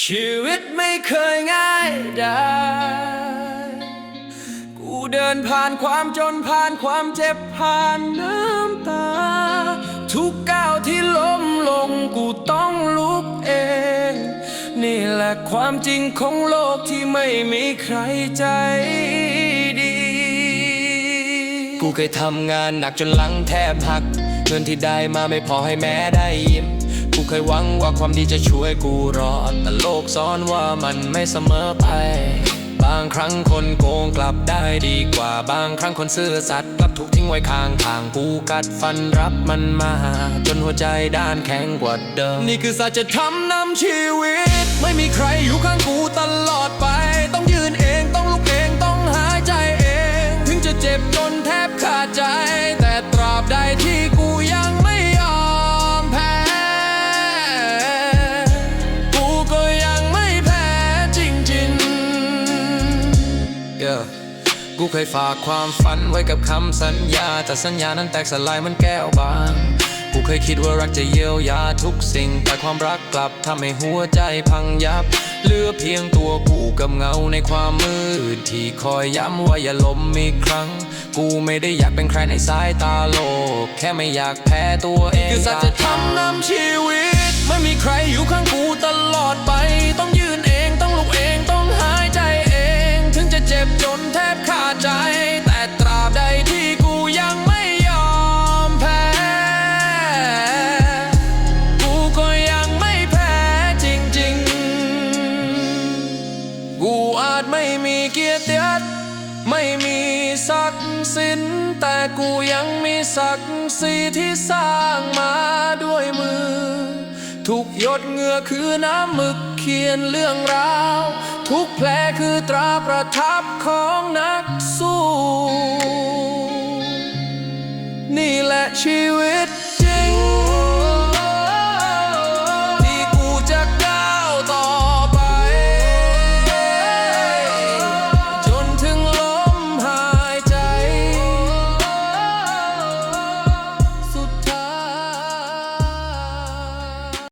ชีวิตไม่เคยง่ายได้ กูเดินผ่านความจนผ่านความเจ็บผ่านน้ำตา ทุกก้าวที่ล้มลงกูต้องลุกเอง นี่แหละความจริงของโลกที่ไม่มีใครใจดี กูเคยทำงานหนักจนหลังแทบหัก เงินที่ได้มาไม่พอให้แม่ได้ยิ้ม เคยหวังว่าความดีจะช่วยกูรอด แต่โลกสอนว่ามันไม่เสมอไป บางครั้งคนโกงกลับได้ดีกว่า บางครั้งคนซื่อสัตย์กลับถูกทิ้งไว้ข้างทางกูกัดฟันรับมันมา จนหัวใจด้านแข็งกว่าเดิม นี่คือสัจธรรมนำชีวิต ไม่มีใครอยู่ข้าง กูเคยฝากความฝันไว้กับคำสัญญา แต่สัญญานั้นแตกสลายเหมันแก้วบาง กูเคยคิดว่ารักจะเยียวยาทุกสิ่ง แต่ความรักกลับทำให้หัวใจพังยับ เหลือเพียงตัวกูกับเงาในความมืด ที่คอยย้ำว่าอย่าล้มอีกครั้ง กูไม่ได้อยากเป็นใครในสายตาโลก แค่ไม่อยากแพ้ตัวเอง คือสัจธรรมนำชีวิต ติไม่มีเกียรติยศไม่มีศักดิ์สินแต่กูยังมีศักดิ์ศรีที่สร้างมาด้วยมือ ทุกหยดเหงื่อคือน้ำหมึกเขียนเรื่องราว ทุกแผลคือตราประทับของนัก